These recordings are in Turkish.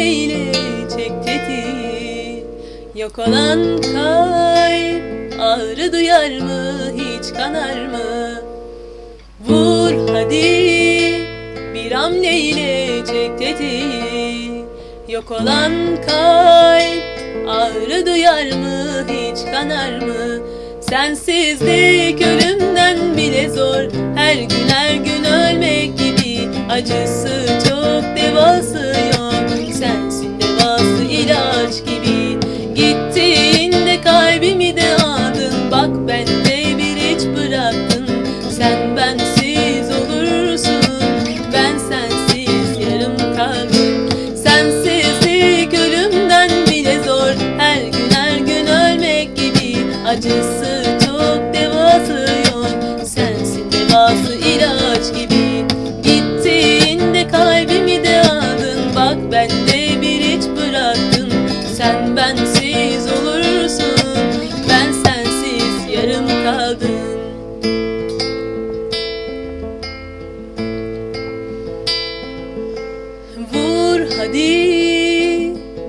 neyle çek tetiği Yakalan kalp ağrı duyar mı hiç kanar mı? Vur hadi bir hamleyle çek tetiği Yok olan kalp ağrı duyar mı hiç kanar mı? Sensizlik ölümden bile zor Her gün her gün ölmek gibi Acısı çok devası. Acısı çok devası yok Sensin devası ilaç gibi. Gittiğinde kalbimi de aldın. Bak ben de bir hiç bıraktın Sen bensiz olursun. Ben sensiz yarım kaldım. Vur hadi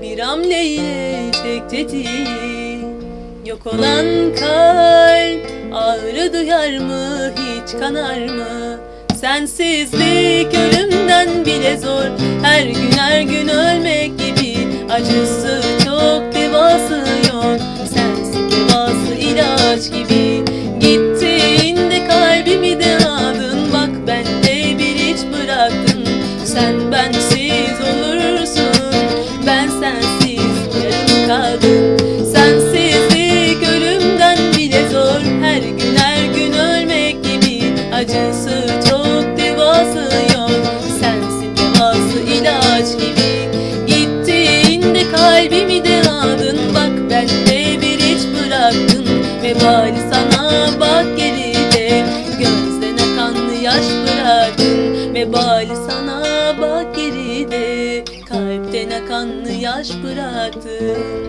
bir hamleyle çek tetiği Yok olan kalp ağrı duyar mı hiç kanar mı? Sensizlik ölümden bile zor. Her gün her gün ölmek gibi Acısı çok devası yok. Sensin devası ilaç gibi. Gittiğinde kalbimi de aldın. Bak ben de bir hiç bıraktın Sen bensiz olursun. Ben sensiz yarım kaldım kalbimi de aldın Bak ben de bir hiç bıraktın. Vebali sana bak geride. Gözden akan yaş bıraktın. Vebali sana bak geride. Kalpten akan yaş bıraktın